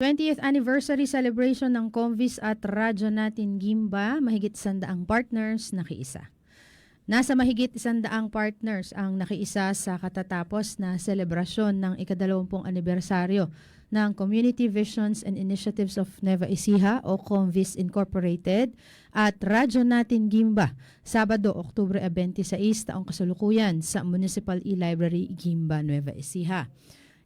20th anniversary celebration ng Convis at Radyo Natin Gimba, mahigit sandaang partners nakiisa. Nasa mahigit isandaang partners ang nakiisa sa katatapos na selebrasyon ng ikadalawampung anibersaryo ng Community Visions and Initiatives of Nueva Ecija o Convis Incorporated at Radyo Natin Gimba, Sabado, Oktubre 26, taong kasalukuyan sa Municipal E-Library Gimba, Nueva Ecija.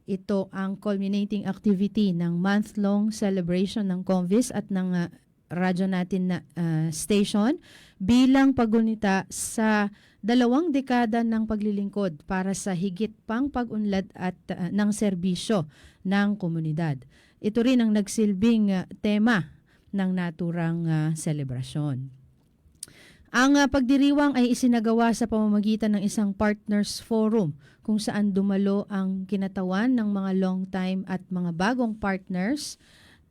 Ito ang culminating activity ng month-long celebration ng Convis at ng uh, radyo natin na uh, station bilang paggunita sa dalawang dekada ng paglilingkod para sa higit pang pag-unlad at uh, ng serbisyo ng komunidad. Ito rin ang nagsilbing uh, tema ng naturang uh, selebrasyon. Ang uh, pagdiriwang ay isinagawa sa pamamagitan ng isang partners forum kung saan dumalo ang kinatawan ng mga long time at mga bagong partners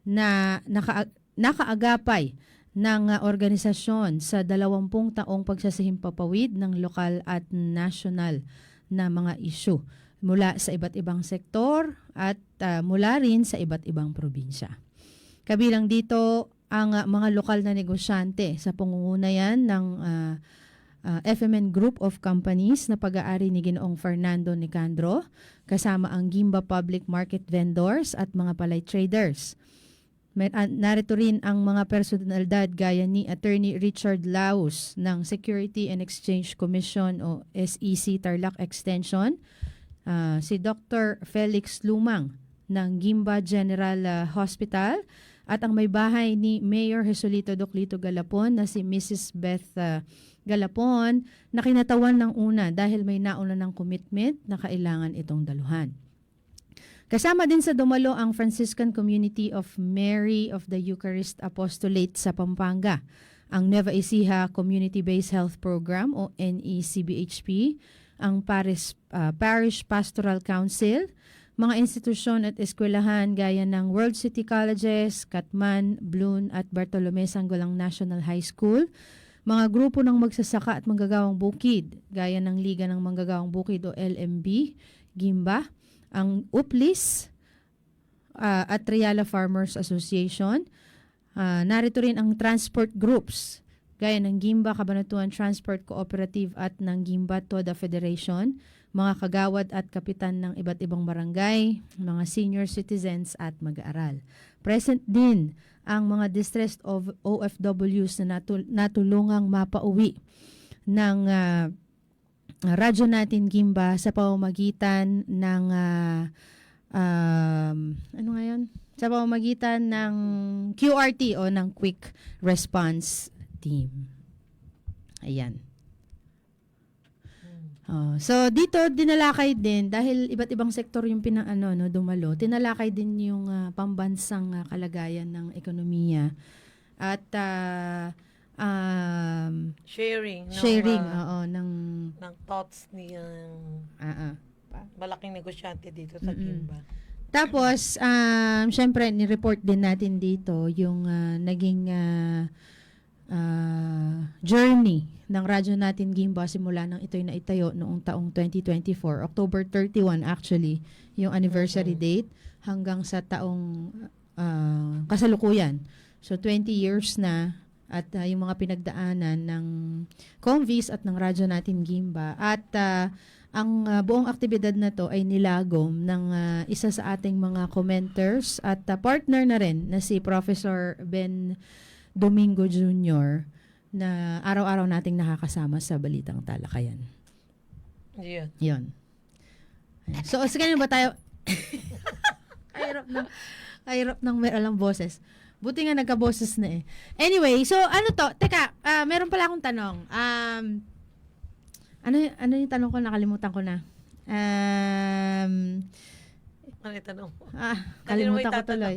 na naka, nakaagapay ng uh, organisasyon sa 20 taong pagsasihimpapawid ng lokal at national na mga isyu mula sa iba't ibang sektor at uh, mula rin sa iba't ibang probinsya. Kabilang dito ang uh, mga lokal na negosyante sa pangunguna yan ng uh, uh, FMN Group of Companies na pag-aari ni Ginoong Fernando Nicandro, kasama ang Gimba Public Market Vendors at mga palay traders. May, uh, narito rin ang mga personalidad gaya ni Attorney Richard Laus ng Security and Exchange Commission o SEC Tarlac Extension, uh, si Dr. Felix Lumang ng Gimba General uh, Hospital, at ang may bahay ni Mayor Jesolito Doclito Galapon na si Mrs. Beth uh, Galapon na kinatawan ng una dahil may nauna ng commitment na kailangan itong daluhan. Kasama din sa dumalo ang Franciscan Community of Mary of the Eucharist Apostolate sa Pampanga, ang Nueva Ecija Community-Based Health Program o NECBHP, ang Paris, uh, Parish Pastoral Council, mga institusyon at eskwelahan gaya ng World City Colleges, Katman, Blun at Bartolome Sanggolang National High School, mga grupo ng magsasaka at manggagawang bukid gaya ng Liga ng Manggagawang Bukid o LMB, Gimba, ang UPLIS uh, at Triala Farmers Association. Uh, narito rin ang transport groups gaya ng Gimba Cabanatuan Transport Cooperative at ng Gimba Toda Federation, mga kagawad at kapitan ng iba't ibang barangay, mga senior citizens at mag-aaral. Present din ang mga distressed of OFWs na natul- natulungang mapauwi ng uh, radyo natin Gimba sa pamamagitan ng uh, um, ano nga yun? Sa pamamagitan ng QRT o ng Quick Response Team. Ayan. Oh, so dito dinalakay din dahil iba't ibang sektor yung pinaano no dumalo. Tinalakay din yung uh, pambansang uh, kalagayan ng ekonomiya at uh, um, sharing ng, sharing ah, oo ng ng thoughts ni ang ah, ah. malaking negosyante dito sa Mm-mm. Kimba. Tapos, um, syempre, ni-report din natin dito yung ah, naging ah, ah, journey ng radyo natin Gimba simula nang ito'y naitayo noong taong 2024, October 31 actually, yung anniversary Mhm. date hanggang sa taong ah, kasalukuyan. So 20 years na at ah, yung mga pinagdaanan ng Convis at ng radyo natin Gimba at ah, ang ah, buong aktibidad na to ay nilagom ng ah, isa sa ating mga commenters at ah, partner na rin na si Professor Ben Domingo Jr. na araw-araw nating nakakasama sa Balitang Talakayan. Yun. Yon. So, sige ba tayo? kahirap ng, kahirap ng may alang boses. Buti nga nagka-boses na eh. Anyway, so ano to? Teka, ah, meron pala akong tanong. Um, ano, ano yung tanong ko? Nakalimutan ko na. Um, Ano yung tanong mo? ah, kalimutan ko tuloy.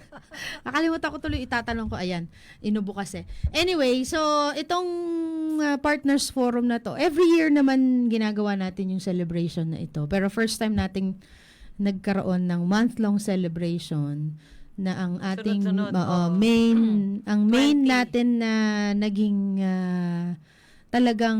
Nakalimutan ko tuloy itatanong ko. Ayan, inubo kasi. Anyway, so itong uh, Partners Forum na to, every year naman ginagawa natin yung celebration na ito. Pero first time nating nagkaroon ng month-long celebration na ang ating Sunod-sunod, oo, oo. main ang main 20. natin na naging ah, talagang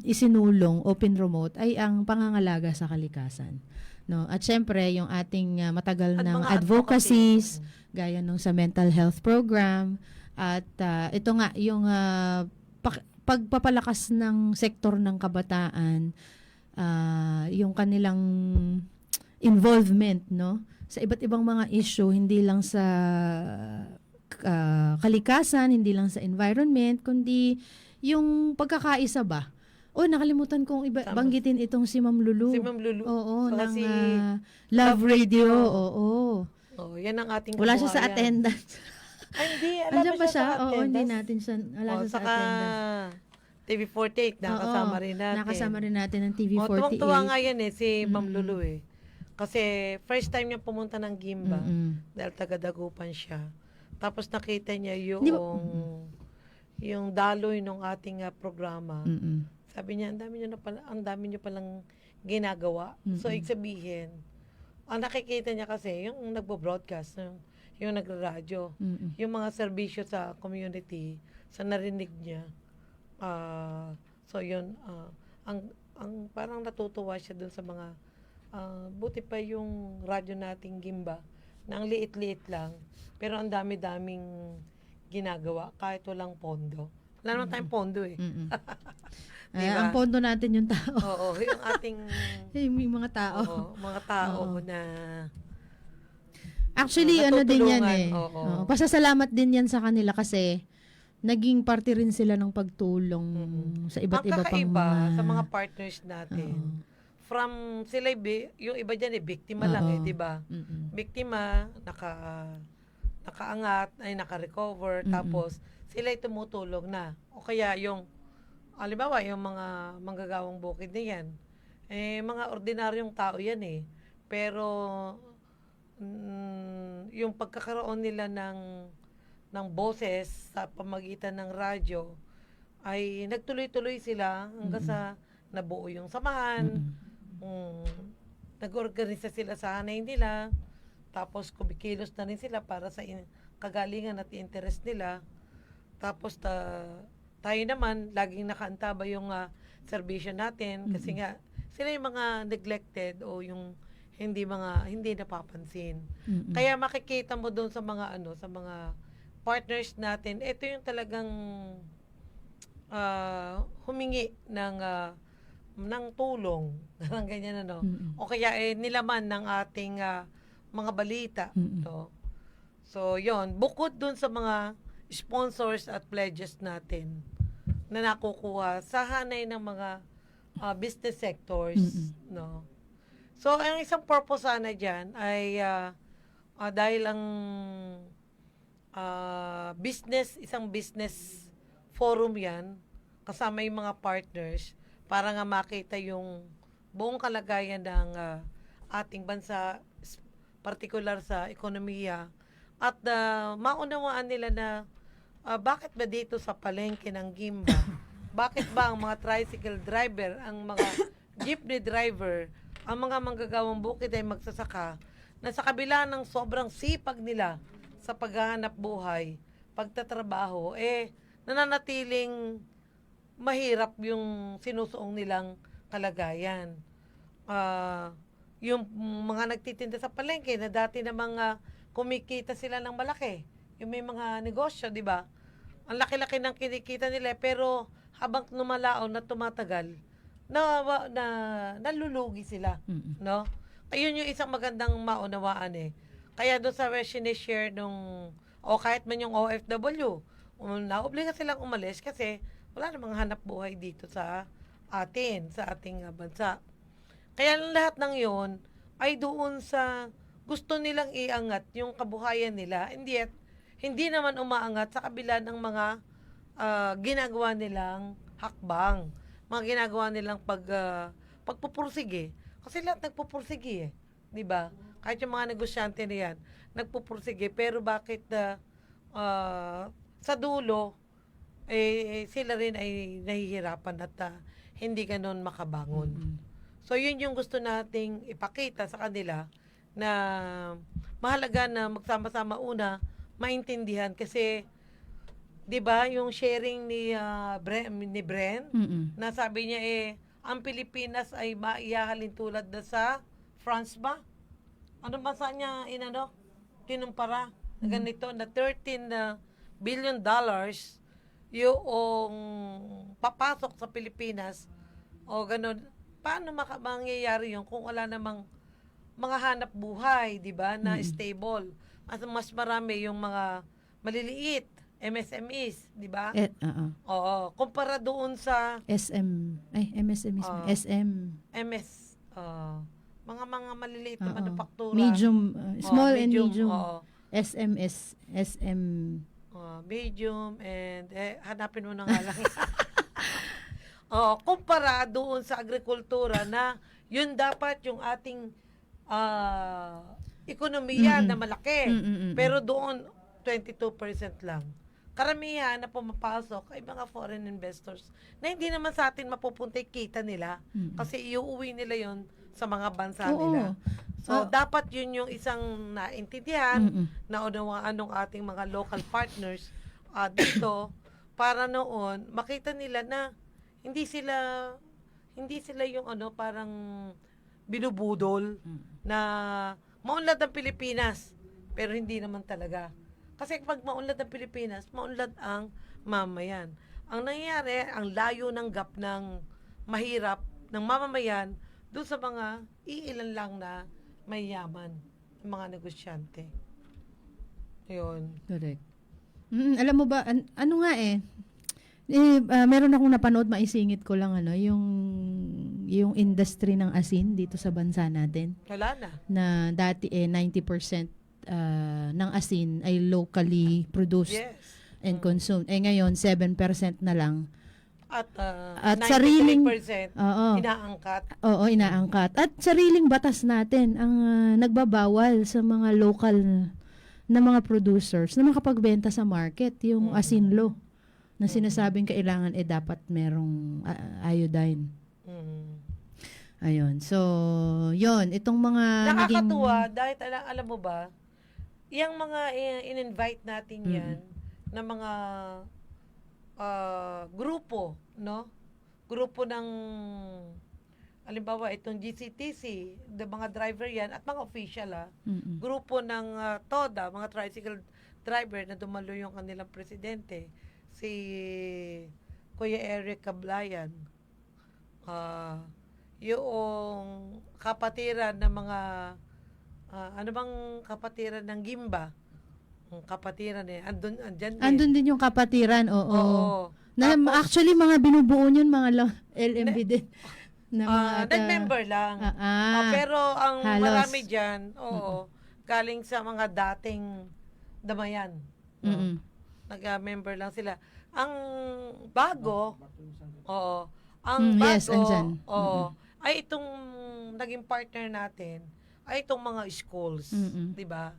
isinulong open remote ay ang pangangalaga sa kalikasan no? At syempre yung ating ah, matagal At ng advocacies advocacy. gaya nung sa mental health program. At ah, ito nga yung pak- pagpapalakas ng sektor ng kabataan ah, yung kanilang involvement no? Sa iba't ibang mga issue hindi lang sa ah, kalikasan hindi lang sa environment kundi yung pagkakaisa ba Oh, nakalimutan kong iba, Tama. banggitin itong si Ma'am Lulu. Si Ma'am Lulu. Oo, So, ng si ah, Love Radio. Oo. Oh, yan ang ating Wala siya sa attendance. Ay, hindi. Alam ba siya sa Oo, hindi attendance. natin siya. Wala Oh, siya sa saka attendance. TV48, nakasama Oo, rin natin. Nakasama rin natin ng Oh, TV48. tuwang-tuwa nga yan eh, si Ma'am Mm-mm. Lulu eh. Kasi first time niya pumunta ng Gimba Mm-mm. dahil taga-Dagupan siya. Tapos nakita niya yung ba- yung daloy ng ating ah, programa. Mm-mm. Sabi niya, ang dami niyo na pala, ang dami niyo palang ginagawa. So, Mm-mm. ibig sabihin, ang nakikita niya kasi, yung nagbo-broadcast, yung, yung nagra-radyo, Mm-mm. yung mga serbisyo sa community, sa narinig niya. ah so, yun, ah, ang, ang parang natutuwa siya dun sa mga, ah, buti pa yung radyo nating Gimba, na ang liit-liit lang, pero ang dami-daming ginagawa kahit walang pondo. Wala naman tayong pondo eh. Mm-mm. Ay, Diba? ang pondo natin yung tao. Oo, yung ating Yung mga tao. oo, mga tao Oo. na Actually, Oo, ano din yan eh. oo. Oo, pasasalamat din yan sa kanila kasi naging parte rin sila ng pagtulong Mm-mm. sa iba't iba pang mga... sa mga partners natin. Oo. From sila yung iba diyan eh biktima lang eh, Oo. 'di ba? Mm-mm. Biktima naka nakaangat ay naka-recover Mm-mm. tapos sila ay tumutulong na. O kaya yung halimbawa yung mga manggagawang bukid na yan, eh mga ordinaryong tao yan eh. Pero mm, yung pagkakaroon nila ng ng boses sa pamagitan ng radyo ay nagtuloy-tuloy sila hanggang Mm-mm. sa nabuo yung samahan, Mm-mm. mm, nag-organisa sila sa hanay nila, tapos kumikilos na rin sila para sa in- kagalingan at interest nila. Tapos ta, tayo naman, laging nakaantaba yung ah, serbisyo natin kasi Mm-mm. nga sila yung mga neglected o yung hindi mga hindi napapansin. Mm-mm. Kaya makikita mo doon sa mga ano, sa mga partners natin, ito yung talagang ah, humingi ng ah, ng tulong, ng ganyan ano. Mm-mm. O kaya eh nilaman ng ating ah, mga balita, Mm-mm. no. So, yon bukod dun sa mga sponsors at pledges natin na nakukuha sa hanay ng mga ah, business sectors, Mm-mm. no. So, ang isang purpose sana diyan ay ah, ah, dahil ang ah, business, isang business forum 'yan kasama yung mga partners para nga makita yung buong kalagayan ng ah, ating bansa particular sa ekonomiya at ah, maunawaan nila na ah, bakit ba dito sa palengke ng Gimba bakit ba ang mga tricycle driver ang mga jeepney driver ang mga manggagawang bukid ay magsasaka na sa kabila ng sobrang sipag nila sa paghahanap buhay, pagtatrabaho, eh, nananatiling mahirap yung sinusuong nilang kalagayan. Ah, yung mga nagtitinda sa palengke na dati na mga kumikita sila ng malaki. Yung may mga negosyo, di ba? Ang laki-laki ng kinikita nila, pero habang lumalaon na tumatagal, na, na nalulugi sila no? Ayun yung isang magandang maunawaan eh. Kaya doon sa share nung, o kahit man yung OFW, um, naobliga silang umalis kasi wala namang hanap buhay dito sa atin, sa ating uh, bansa. Kaya lahat ng yon ay doon sa gusto nilang iangat yung kabuhayan nila, hindi at hindi naman umaangat sa kabila ng mga ah, ginagawa nilang hakbang, mga ginagawa nilang pag ah, pagpupursige. Kasi lahat nagpupursige eh, 'di ba? Kahit yung mga negosyante na yan, nagpupursige pero bakit na ah, sa dulo eh sila rin ay nahihirapan at ah, hindi ganun makabangon. Mm-mm. So, yun yung gusto nating ipakita sa kanila na mahalaga na magsama-sama una, maintindihan kasi 'di ba yung sharing ni ah, Bren, ni Bren Mm-mm. na sabi niya eh ang Pilipinas ay maiyahalin tulad na sa France ba? Ano ba sa niya inano? Kinumpara? na ganito na 13 na billion dollars yung papasok sa Pilipinas o ganun. Paano maka, mangyayari yun kung wala namang mga hanap buhay, di ba, na Mm. stable. Mas, mas marami yung mga maliliit, MSMEs, di ba? Eh, oo. Oo. Kumpara doon sa SM, ay, MSM mismo. Ah. SM. MS, uh, mga mga maliliit na Oo. manufaktura. Medium, uh, small and medium. oo. SMS, SM. Uh, medium and eh, hanapin mo na nga lang. oh, kumpara doon sa agrikultura na yun dapat yung ating ah, ekonomiya Mm-mm. na malaki. Mm, mm, mm, Pero doon 22% lang. Karamihan na pumapasok ay mga foreign investors na hindi naman sa atin mapupunta kita nila mm. kasi iuuwi nila yon sa mga bansa Oo. nila. So, Ah. dapat yun yung isang naintindihan Mm, mm. na unawaan ng ating mga local partners ah, dito para noon makita nila na hindi sila hindi sila yung ano parang binubudol Mm. na maunlad ang Pilipinas pero hindi naman talaga. Kasi pag maunlad ang Pilipinas, maunlad ang mamayan. Ang nangyayari, ang layo ng gap ng mahirap ng mamamayan doon sa mga iilan lang na mayayaman, yung mga negosyante. Yun. Correct. Mm, alam mo ba, an- ano nga eh, eh ah, meron akong napanood, maisingit ko lang ano, yung yung industry ng asin dito sa bansa natin Wala na. na dati eh 90% ah, ng asin ay locally produced Yes. and consumed. Eh ngayon 7% na lang. At, uh, At 93% sariling- Oo. inaangkat. Oo, inaangkat. At sariling batas natin ang ah, nagbabawal sa mga local na mga producers na makapagbenta sa market, yung Mm. asin law na sinasabing kailangan eh dapat merong ah, iodine. Mm. Ayun. So, yon itong mga Nakakatuwa dahil alam, alam mo ba, yung mga in-invite natin Mm. yan na mga ah, grupo, no? Grupo ng halimbawa itong GCTC, the mga driver yan at mga official ah. Grupo ng ah, TODA, mga tricycle driver na dumalo yung kanilang presidente, si Kuya Eric Cablayan. Ah, yung kapatiran ng mga ah, ano bang kapatiran ng Gimba? Ang kapatiran eh. Andun, andyan din. Andun din yung kapatiran, oo. Oo. Na, Tapos, actually, mga binubuo yun, mga lo- LMB din. Na mga, ah, ata- nag-member lang. Ah, Ah, ah. pero ang halos. marami dyan, oo, galing sa mga dating damayan. Mm-mm. Nag-member lang sila. Ang bago, oo, ang Mm, bago, yes, andyan. oo, ay itong naging partner natin, ay itong mga schools, Mm-mm. 'di ba?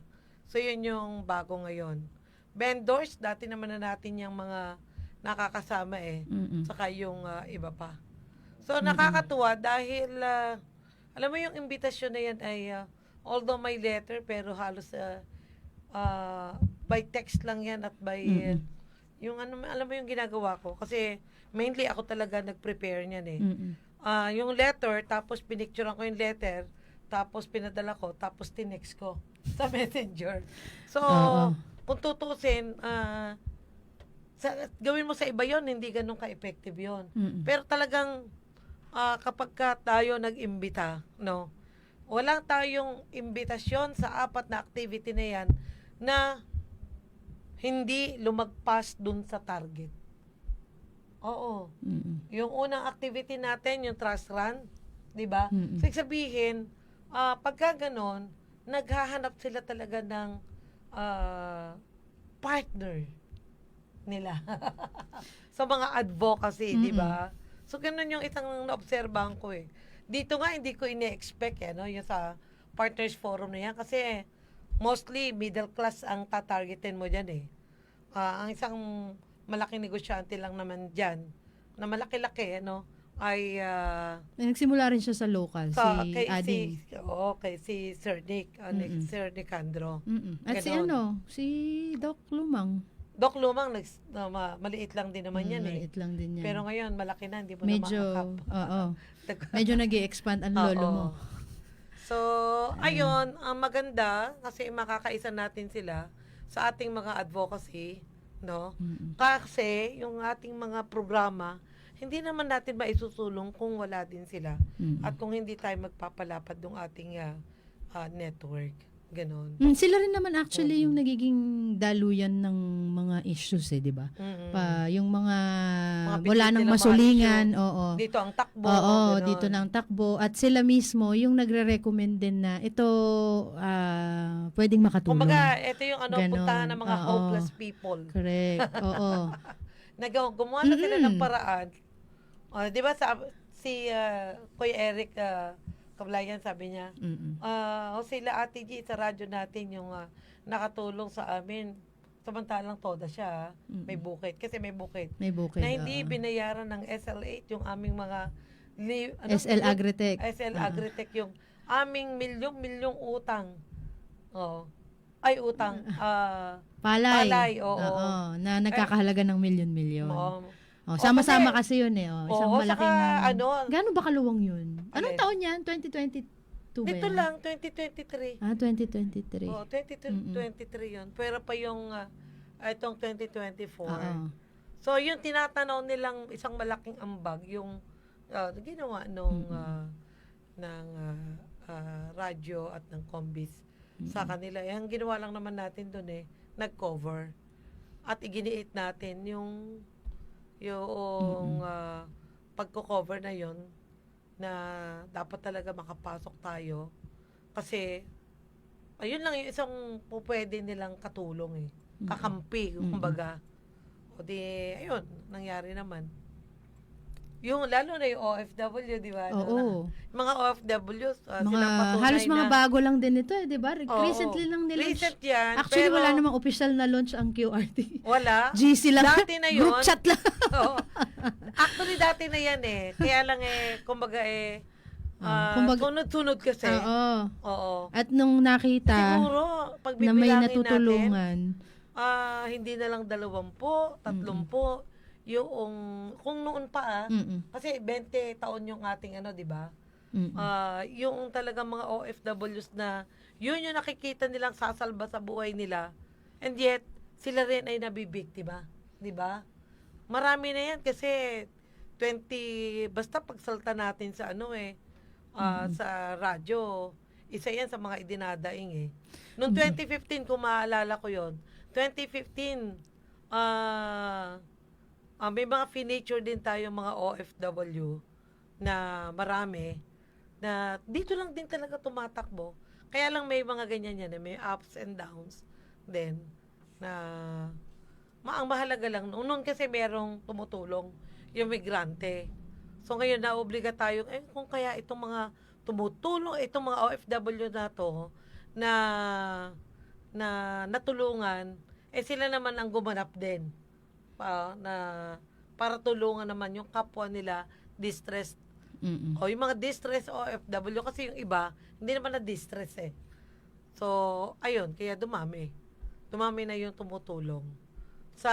So yun yung bago ngayon. Vendors, dati naman na natin yung mga nakakasama eh, Mm-mm. saka yung ah, iba pa. So nakakatuwa dahil ah, alam mo yung imbitasyon na yan ay ah, although may letter pero halos ah, ah, by text lang yan at by Mm-mm. yung ano alam mo yung ginagawa ko kasi mainly ako talaga nag-prepare niyan eh. Mm-mm. Ah, yung letter tapos pinicturean ko yung letter tapos pinadala ko tapos tinext ko sa messenger. So Oo. kung tutusin ah, sa, gawin mo sa iba yon hindi ganun ka-effective yon Mm-mm. pero talagang ah, kapag ka tayo nag-imbita, no? Wala tayong imbitasyon sa apat na activity na yan na hindi lumagpas dun sa target. Oo. Mm-mm. Yung unang activity natin, yung trust run, di ba? So, sabihin, ah, pagka ganon, naghahanap sila talaga ng ah, partner nila. sa mga advocacy, di ba? So, ganun yung isang naobserbahan ko eh. Dito nga, hindi ko ine-expect eh, no? Yung sa Partners Forum na yan. Kasi, mostly, middle class ang tatargetin mo dyan eh. Ah, ang isang malaking negosyante lang naman dyan, na malaki-laki, no? Ay, Eh, Nagsimula rin siya sa local, sa, si kay, Ading. si, oo, kay si Sir Nick, Nick- Mm-mm. Sir Nicandro. Mm-mm. At si Ganon. ano, si Doc Lumang. Doc Lumang, nags, na, ma- maliit lang din naman Mm, yan eh. maliit lang din yan. Pero ngayon, malaki na, hindi mo medyo, na oo. makakap. Medyo nag expand ang lolo Oo. mo. So, ayun, ang maganda, kasi makakaisa natin sila. sa ating mga advocacy, no? Mm-mm. Kasi yung ating mga programa, hindi naman natin maisusulong kung wala din sila Mm-mm. at kung hindi tayo magpapalapad ng ating ah, ah, network. Ganon. Mm, sila rin naman actually yung nagiging daluyan ng mga issues eh, 'di ba? Pa yung mga, Mga wala nang masulingan, oo. Dito ang takbo. Oo, ganon. dito nang takbo at sila mismo yung nagre-recommend din na ito ah pwedeng makatulong. Kumbaga, ito yung ano, Ganon. puntahan ng mga Oo. hopeless people. Correct. Oo. Nagaw, gumawa na sila ng paraan. O, di ba sa, si ah, Kuya Eric ah, Kablayan sabi niya, Mm-mm. ah o sila Ate G sa radyo natin yung ah, nakatulong sa amin. Samantalang toda siya, ah, may Mm-mm. bukid. Kasi may bukid. May bukid. na hindi oo. binayaran ng SL8 yung aming mga li, ano, SL Agritech. SL Oo. Agritech yung aming milyong-milyong utang. Oh. Ay, utang. Ah, Palay. Palay, oo. na nagkakahalaga ng milyon-milyon. mo- Oh, sama-sama kasi yun eh. Oh, isang Oo, malaking... saka, ano, Gaano ba kaluwang yun? Anong Alin? taon yan? 2022 ba dito yan? lang, 2023. Ah, 2023. Oh, 2023 yun. Pero pa yung ah, itong 2024. Oo. So, yung tinatanaw nilang isang malaking ambag, yung ah, ginawa nung ah, ng ah, ah, radyo at ng kombis sa kanila. Eh, ang ginawa lang naman natin doon eh, nag-cover. At iginiit natin yung yung ah, pagko-cover na yon na dapat talaga makapasok tayo kasi ayun lang yung isang po pwede nilang katulong eh. Kakampi, Mm-mm. kumbaga. O di, ayun, nangyari naman. Yung, lalo na yung OFW, di ba? Ano na- Oo. mga OFWs, uh, Mga, silang patunay halos mga na, bago lang din ito eh, di ba? Oo. Recently lang nila. Recent yan. Actually, pero wala namang official na launch ang QRT. Wala. GC lang. Dati na yun. Group chat lang. Oo. Actually, dati na yan eh. Kaya lang eh, kumbaga eh, Ah, ah, kumbaga- sunod-sunod kasi. Oo. Oo. At nung nakita Siguro, pag na may bibilangin natin, natutulungan, ah, hindi na lang dalawampu, tatlumpu, yung, kung noon pa ah, kasi 20 taon yung ating ano, di ba? mm Ah, yung talagang mga OFWs na yun yung nakikita nilang sasalba sa buhay nila. And yet, sila rin ay nabibiktima. Di ba? Marami na yan kasi 20, basta pagsalta natin sa ano eh, ah, sa radyo, isa yan sa mga idinadaing eh. Noong 2015, kung maalala ko yon 2015, ah, ah, may mga feature din tayo mga OFW na marami na dito lang din talaga tumatakbo. Kaya lang may mga ganyan yan, eh, may ups and downs din na ma ang mahalaga lang noon kasi merong tumutulong yung migrante. So ngayon na obliga tayo eh kung kaya itong mga tumutulong itong mga OFW na to na na natulungan eh sila naman ang gumanap din pa na para tulungan naman yung kapwa nila distressed mm o yung mga distress OFW kasi yung iba hindi naman na distress eh. So ayun kaya dumami. Dumami na yung tumutulong sa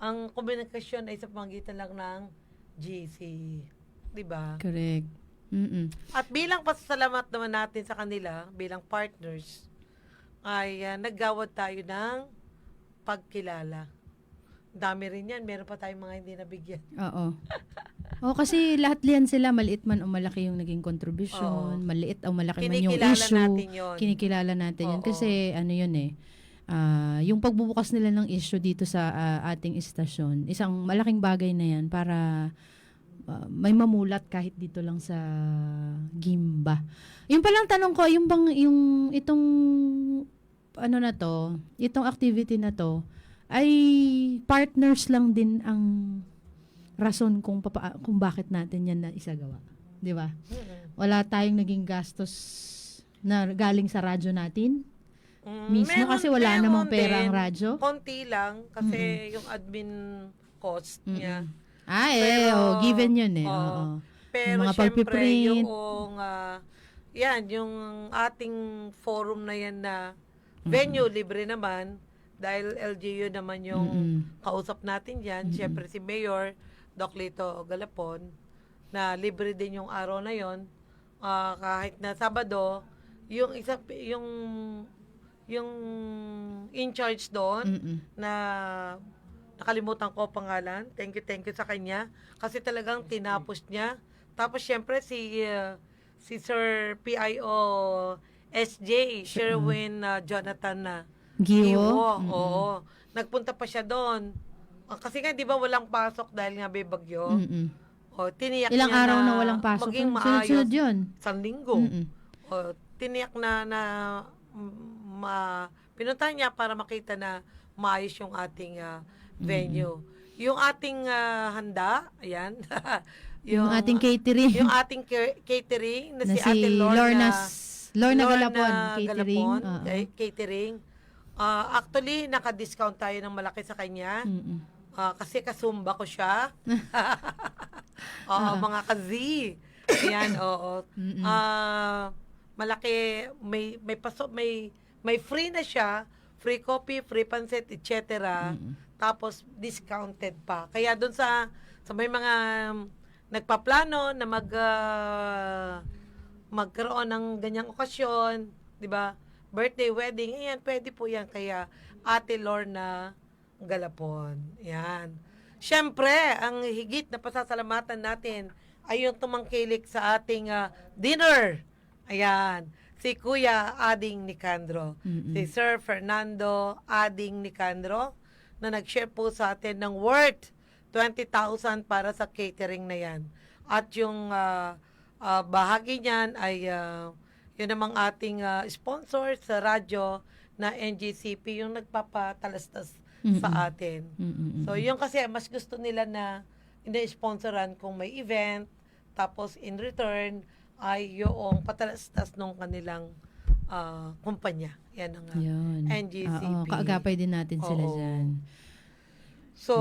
ang komunikasyon ay sa pamagitan lang ng GC. 'Di ba? Correct. Mm-mm. At bilang pasasalamat naman natin sa kanila, bilang partners, ay ah, naggawad tayo ng pagkilala. Dami rin yan. Meron pa tayong mga hindi nabigyan. Oo. O kasi lahat yan sila, maliit man o malaki yung naging contribution, Oo. maliit o malaki man yung Kinikilala issue. natin yon. Kinikilala natin yun. Oo. Kasi ano yun eh, ah, yung pagbubukas nila ng issue dito sa ah, ating istasyon, isang malaking bagay na yan para ah, may mamulat kahit dito lang sa Gimba. Yung palang tanong ko, yung bang, yung itong ano na to, itong activity na to, ay partners lang din ang rason kung papa, kung bakit natin yan na isagawa. 'Di ba? Wala tayong naging gastos na galing sa radyo natin. Mm, Mismo meron- kasi wala meron namang pera ang radyo. Konti lang kasi yung admin cost Mm-mm. niya. Ah, eh, Pero- oh, given yun eh. Oo. Oo. Pero Mga syempre, yung, ah, yan, yung ating forum na yan na venue, libre naman. Dahil LGU naman yung Mm-mm. kausap natin yan. Mm-mm. Syempre si Mayor, Doc Lito Galapon, na libre din yung araw na yon Ah, kahit na Sabado, yung isa, yung yung in charge doon Mm-mm. na nakalimutan ko ang pangalan. Thank you, thank you sa kanya. Kasi talagang tinapos niya. Tapos syempre si uh, si Sir PIO SJ, Sherwin uh, Jonathan na Giwo. Giwo. Mm-mm. Oo. Nagpunta pa siya doon. Ah, Kasi nga, di ba, walang pasok dahil nga may bagyo. Mm-mm. O, tiniyak Ilang niya araw na, walang pasok. maging maayos yun. sa linggo. Mm-mm. O, tiniyak na, na mm, ma, pinuntahan niya para makita na maayos yung ating ah, venue. Yung ating ah, handa, ayan. Yung, ating catering. yung ating ca- catering na, na si, Ate Lorna. Lorna's, Lorna, Galapon, catering. Galapon, Oo. eh, catering. Ah, actually, naka-discount tayo ng malaki sa kanya. Mm-mm. Ah, kasi kasumba ko siya. oo, mga ka-Z. Yan, oo. Mm-mm. Ah, malaki may may paso may may free na siya, free coffee, free pansit, etc. Mm-mm. Tapos discounted pa. Kaya doon sa sa may mga nagpaplano na mag ah, magkaroon ng ganyang okasyon, 'di ba? Birthday, wedding, ayan, pwede po 'yan kaya Ate Lorna Galapon. Yan. Siyempre, ang higit na pasasalamatan natin ay yung tumangkilik sa ating ah, dinner. Ayan. Si Kuya Ading Nicandro. Mm-mm. Si Sir Fernando Ading Nicandro na nag-share po sa atin ng worth 20,000 para sa catering na yan. At yung ah, ah, bahagi niyan ay ah, yun namang ating ah, sponsor sa radyo na NGCP yung nagpapatalastas sa Mm-mm. atin. Mm-mm. So, yung kasi mas gusto nila na ina-sponsoran kung may event, tapos in return ay yung patalastas ng kanilang ah, kumpanya. Yan ang ah, Yun. Oo, NGCP. kaagapay din natin sila Oo. dyan. So,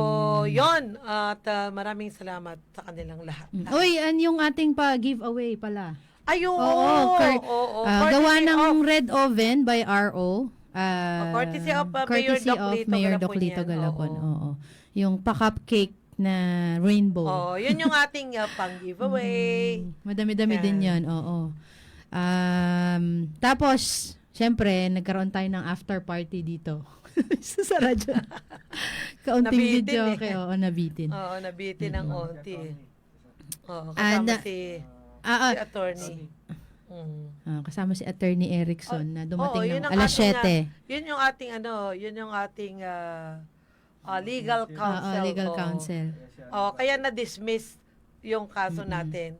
Hmm. yon At ah, maraming salamat sa kanilang lahat. Mm. Uy, an yung ating pa-giveaway pala. Ayun! Oo, cur- oo, Ah, courtesy gawa ng of- Red Oven by RO. Ah, courtesy of, uh, Mayor courtesy Doc of Lito Mayor Galapon Doc Lito yan. Galapon. Oo. Oo. Yung pa-cupcake na rainbow. Oh, yun yung ating ah, pang-giveaway. Mm, Madami-dami Yan. din yan, oo. Um, tapos, syempre, nagkaroon tayo ng after party dito. sa radyo. Kaunting Nabitin video, eh. okay, oo, nabitin. Oo, nabitin ng onti. Oo, And, kasama ah, si, Ah, ah, si attorney. Mm. ah, kasama si Attorney Erickson na dumating Oo, yun ng ang alas ating, 7. Yun yung ating ano, yun yung ating ah, ah, legal Oo, counsel. legal Oo. counsel. Oo, kaya na-dismiss yung kaso Mm-mm. natin.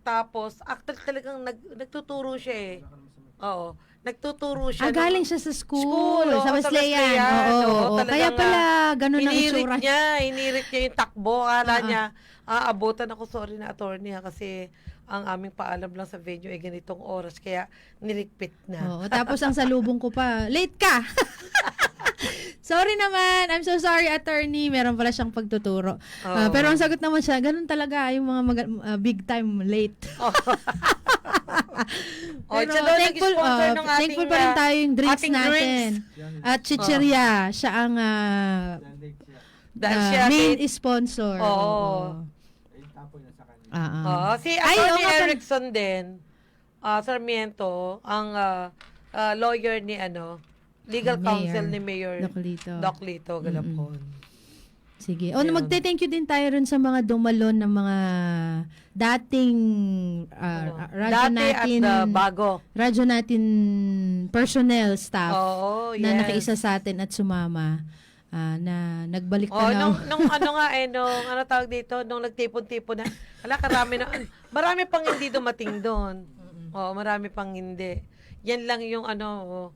Tapos, actually talagang nag, nagtuturo siya eh. Oo. Nagtuturo siya. Ah, ng- galing siya sa school, School, oo, sa sa Wesleyan. Wesleyan, Oo, oo, oo. Kaya pala, ganun ang Hinirit itsura. niya, hinirit niya yung takbo. Akala Ah, ah. niya, ah, abutan ako, sorry na attorney ha, kasi ang aming paalam lang sa venue ay ganitong oras, kaya niligpit na. Oo, tapos ang salubong ko pa, late ka! sorry naman, I'm so sorry attorney, meron pala siyang pagtuturo. Ah, Oo. pero ang sagot naman siya, ganun talaga yung mga maga- ah, big time late. Oh, Pero siya daw thankful, ah, ng ating, thankful pa rin tayo yung drinks natin. drinks. At chicheria, siya ang ah, siya, main sponsor. Oo. Ah, ah. Oo, si Ay, Attorney oo nga pala. Erickson din, ah, Sarmiento, ang ah, ah, lawyer ni ano, legal Mayor. counsel ni Mayor Doc Lito. Doc Lito Galapon. Sige. O, Yun. magte-thank you din tayo rin sa mga dumalon ng mga dating Ano, uh, radyo Dati natin, at ah, bago. radyo natin personnel staff Oo, na yes. nakiisa sa atin at sumama ah, na nagbalik Oh, tanaw. nung, nung ano nga eh, nung ano tawag dito, nung nagtipon-tipon na, ala karami na, marami pang hindi dumating doon. Oo, marami pang hindi. Yan lang yung ano, oh,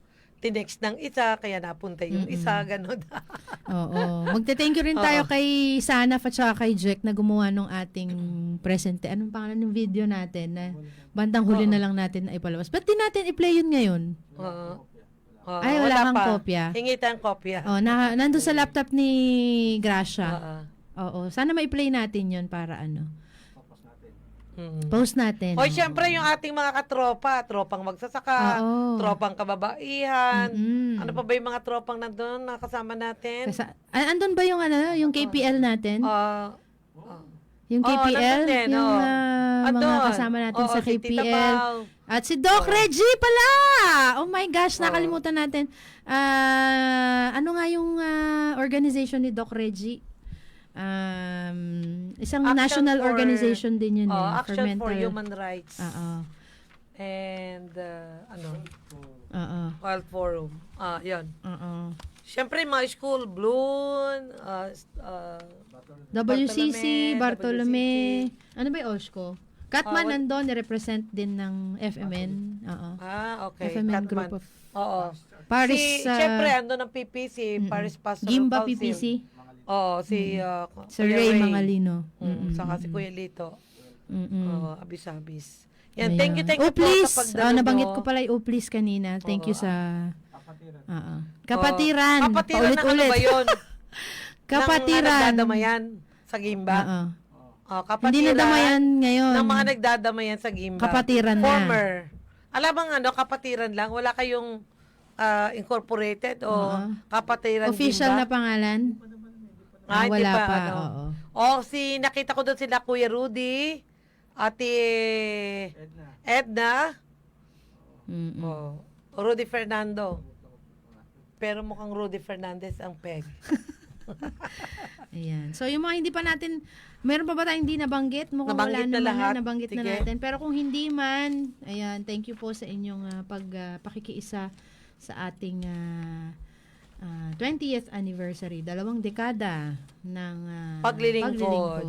tinext ng isa, kaya napunta yung Mm-mm. isa, gano'n. Oo. Magte-thank you rin tayo Oo. kay Sana at saka kay Jack na gumawa ng ating presente. Anong pangalan ng video natin na bandang huli Oo. na lang natin na ipalabas. Ba't di natin i-play yun ngayon? Oo. Oo, Ay, wala kang pa. kopya. Hingi tayong kopya. Oh, na, nandun sa laptop ni Gracia. Oo. Oo. Sana mai-play natin yon para ano. Mm. Post natin. Hoy, syempre yung ating mga katropa, tropang magsasaka, Oo. tropang kababaihan. Mm-mm. Ano pa ba yung mga tropang nandun na kasama natin? Kasa, ah, andun ba yung ano, yung KPL natin? Ah, yung oo, KPL? nandun din, yung oo. ah, mga Andun. kasama natin Oo, sa si Tita KPL. Pao. At si Doc Reggie pala! Oh my gosh, nakalimutan natin. Ah, ano nga yung ah, organization ni Doc Reggie? Um, isang Action national for- organization din yun Oh, eh. Action for, mental- Human Rights. Oo. And, uh, ano, Oo. World Forum. Ah, yun. Oo. Siyempre, mga school, Bloon, uh, uh, WCC, Bartolome, Bartolome. Ano ba yung OSCO? Katman wal- nandun, represent din ng FMN. Oo. ah, okay. FMN Katman. group of Oo. Paris. si, ah, siyempre, ando ng PPC, mm-mm. Paris Pastoral Gimba Council. PPC. Oo, si uh, Sir Kuya Ray Mangalino. Mm, Mm-mm. saka si Kuya Lito. Mm-mm. Oo, abis-abis. Yan, thank you, thank oh, you po please. sa pagdalo nabanggit ko pala yung oh, please kanina. Thank you Oo. sa... Oo. Kapatiran. Oo. Kapatiran ng ano Paulit-ulit. ba yun? Kapatiran. Ng mga nagdadamayan sa Gimba. Oo. Oh, kapatiran. Hindi na damayan ngayon. Ng mga nagdadamayan sa Gimba. Kapatiran na. Former. Alam bang ano, kapatiran lang? Wala kayong ah, incorporated o Oo. kapatiran Official na Gimba? pangalan? Ah, Ah, wala pa, pa. ano. Oo. Oh, si nakita ko doon sila Kuya Rudy, Ate Edna, Mm-mm. oh, Rudy Fernando. Pero mukhang Rudy Fernandez ang peg. Ayan. So, yung mga hindi pa natin, meron pa ba tayong hindi nabanggit? Mukhang Nabanggit wala na naman lahat. na, nabanggit na Sige. natin. Pero kung hindi man, ayan, thank you po sa inyong ah, pag pakikiisa sa ating ah, ah, 20th anniversary, dalawang dekada ng ah, Paglilingkod. paglilingkod.